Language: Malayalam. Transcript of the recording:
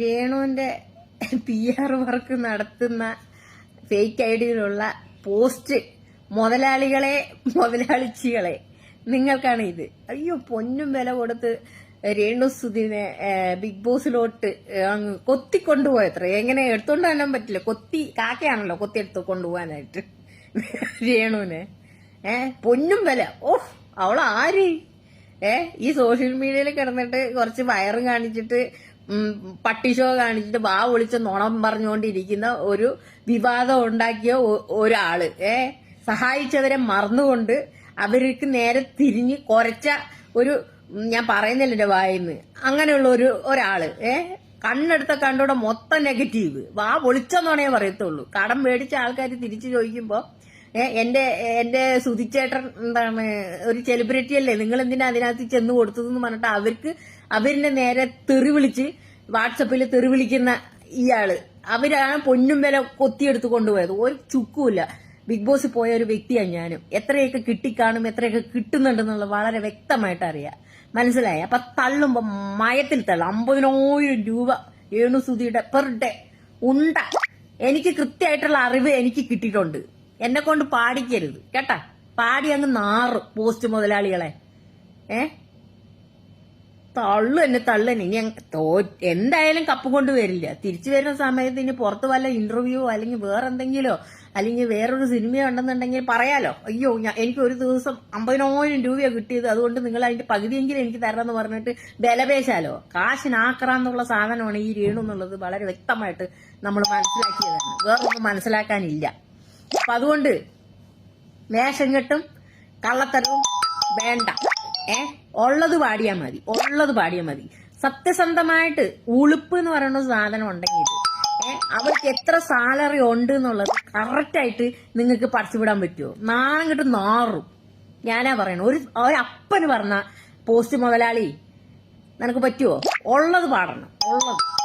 രേണുവിന്റെ പി ആർ വർക്ക് നടത്തുന്ന ഫേക്ക് ഐഡിയിലുള്ള പോസ്റ്റ് മുതലാളികളെ മുതലാളിച്ചികളെ. നിങ്ങൾക്കാണ് ഇത്. അയ്യോ പൊന്നും വില കൊടുത്ത് രേണു സുധിനെ ബിഗ് ബോസിലോട്ട് അങ്ങ് കൊത്തി കൊണ്ടുപോയത്ര എങ്ങനെ എടുത്തോണ്ട് വരാൻ പറ്റില്ല. കൊത്തി കാക്കയാണല്ലോ കൊത്തി എടുത്ത് കൊണ്ടുപോകാനായിട്ട്. രേണുവിനെ. ഏ പൊന്നും വില. ഓ അവൾ ആര് ഏ ഈ സോഷ്യൽ മീഡിയയിൽ കിടന്നിട്ട് കുറച്ച് വയറും കാണിച്ചിട്ട് പട്ടി ഷോ കാണിച്ചിട്ട് വാ വിളിച്ച് നുണം പറഞ്ഞുകൊണ്ടിരിക്കുന്ന ഒരു വിവാദം ഉണ്ടാക്കിയ ഒരാൾ. ഏ സഹായിച്ചവരെ മറന്നുകൊണ്ട് അവർക്ക് നേരെ തിരിഞ്ഞ് കുറച്ച ഒരു ഞാൻ പറയുന്നില്ല എന്റെ വായിന്ന്. അങ്ങനെയുള്ള ഒരു ഒരാൾ. ഏ കണ്ണെടുത്ത കണ്ടോടെ മൊത്തം നെഗറ്റീവ്. വാ പൊളിച്ചെന്നാണേ പറയത്തുള്ളൂ. കടം മേടിച്ച ആൾക്കാർ തിരിച്ചു ചോദിക്കുമ്പോ ഏ, എന്റെ എന്റെ സുധിച്ചേട്ടൻ എന്താണ് ഒരു സെലിബ്രിറ്റി അല്ലേ? നിങ്ങൾ എന്തിനാ അതിനകത്ത് ചെന്ന് കൊടുത്തതെന്ന് പറഞ്ഞിട്ട് അവർക്ക് അവരിനെ നേരെ തെറി വിളിച്ച് വാട്സപ്പിൽ തെറി വിളിക്കുന്ന ഇയാൾ. അവരാണ് പൊന്നും വില കൊത്തിയെടുത്ത് കൊണ്ടുപോയത്. ഒരു ചുക്കുമില്ല ബിഗ് ബോസ് പോയ ഒരു വ്യക്തിയാണ് ഞാനും. എത്രയൊക്കെ കിട്ടിക്കാണും എത്രയൊക്കെ കിട്ടുന്നുണ്ടെന്നുള്ളത് വളരെ വ്യക്തമായിട്ട് അറിയാം. മനസ്സിലായി? അപ്പൊ തള്ളുമ്പോ മയത്തിൽ തള്ളും. അമ്പതിനായിരം രൂപ ഏണുസുതിയുടെ പെർ ഡേ ഉണ്ട. എനിക്ക് കൃത്യമായിട്ടുള്ള അറിവ് എനിക്ക് കിട്ടിയിട്ടുണ്ട്. എന്നെ കൊണ്ട് പാടിക്കരുത്. കേട്ടാ? പാടി അങ്ങ് നാറും പോസ്റ്റ് മുതലാളികളെ. ഏ? തള്ളു എന്നെ തള്ളു ഇനി തോ- എന്തായാലും കപ്പ് കൊണ്ട് വരില്ല. തിരിച്ചു വരുന്ന സമയത്ത് ഇനി പുറത്ത് വല്ല ഇന്റർവ്യൂ അല്ലെങ്കിൽ വേറെ എന്തെങ്കിലോ അല്ലെങ്കിൽ വേറൊരു സിനിമ ഉണ്ടെന്നുണ്ടെങ്കിൽ പറയാലോ. അയ്യോ ഞാൻ എനിക്ക് ഒരു ദിവസം അമ്പതിനായിരം രൂപയാണ് കിട്ടിയത്. അതുകൊണ്ട് നിങ്ങൾ അതിന്റെ പകുതിയെങ്കിലും എനിക്ക് തരാമെന്ന് പറഞ്ഞിട്ട് ബലപേശാലോ? കാശിനാക്കറാന്നുള്ള സാധനമാണ് ഈ രേണു എന്നുള്ളത് വളരെ വ്യക്തമായിട്ട് നമ്മൾ മനസ്സിലാക്കിയതാണ്. വേറൊന്നും മനസ്സിലാക്കാനില്ല. അപ്പൊ അതുകൊണ്ട് മേശം കെട്ടും കള്ളത്തരവും വേണ്ട. ഏ? ഉള്ളത് പാടിയാ മതി. ഉള്ളത് പാടിയാ മതി. സത്യസന്ധമായിട്ട് ഉളുപ്പ് എന്ന് പറയുന്ന സാധനം ഉണ്ടെങ്കിൽ അവർക്ക് എത്ര സാലറി ഉണ്ട് എന്നുള്ളത് കറക്റ്റ് ആയിട്ട് നിങ്ങൾക്ക് പറിച്ചുവിടാൻ പറ്റുമോ? നാണം കിട്ടും നാറും. ഞാനാ പറയണ ഒരു ഒരപ്പന് പറഞ്ഞ പോസ്റ്റ് മുതലാളി നിനക്ക് പറ്റുമോ ഉള്ളത് പാടണം. ഉള്ളത്.